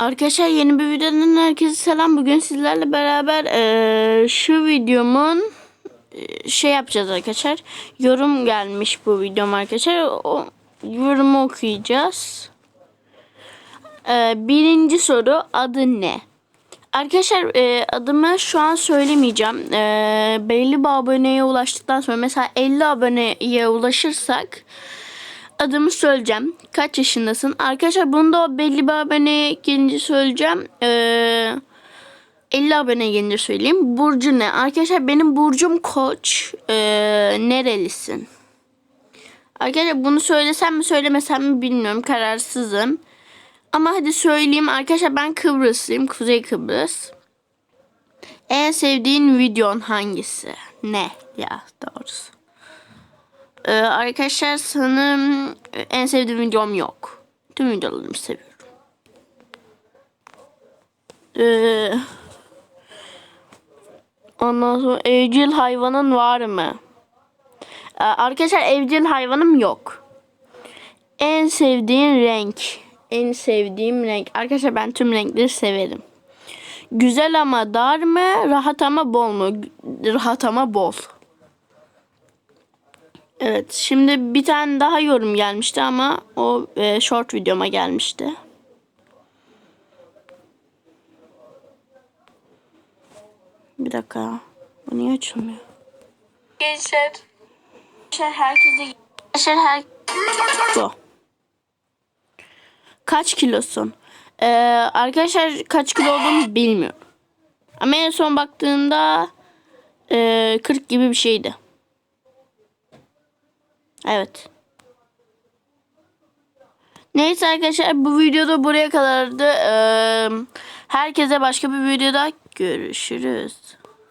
Arkadaşlar yeni bir videodan herkese selam. Bugün sizlerle beraber eee, şu videomun eee, şey yapacağız arkadaşlar. Yorum gelmiş bu videom arkadaşlar. O yorumu okuyacağız. Eee, birinci soru adı ne? Arkadaşlar eee, adımı şu an söylemeyeceğim. Eee, belli bir aboneye ulaştıktan sonra mesela 50 aboneye ulaşırsak adımı söyleyeceğim. Kaç yaşındasın? Arkadaşlar bunu da o belli bir aboneye gelince söyleyeceğim. Ee, 50 abone gelince söyleyeyim. Burcu ne? Arkadaşlar benim burcum koç. Ee, nerelisin? Arkadaşlar bunu söylesem mi söylemesem mi bilmiyorum. Kararsızım. Ama hadi söyleyeyim. Arkadaşlar ben Kıbrıslıyım. Kuzey Kıbrıs. En sevdiğin videon hangisi? Ne ya doğrusu. Ee, arkadaşlar sanırım en sevdiğim videom yok. Tüm videolarımı seviyorum. Ee, ondan sonra evcil hayvanın var mı? Ee, arkadaşlar evcil hayvanım yok. En sevdiğin renk. En sevdiğim renk. Arkadaşlar ben tüm renkleri severim. Güzel ama dar mı? Rahat ama bol mu? Rahat ama bol. Evet şimdi bir tane daha yorum gelmişti ama o e, short videoma gelmişti. Bir dakika. Bu niye açılmıyor? Gençler. Arkadaşlar herkese her Bu. Kaç kilosun? Ee, arkadaşlar kaç kilo olduğumu bilmiyorum. Ama en son baktığımda e, 40 gibi bir şeydi. Evet. Neyse arkadaşlar bu videoda buraya kadardı. Ee, herkese başka bir videoda görüşürüz.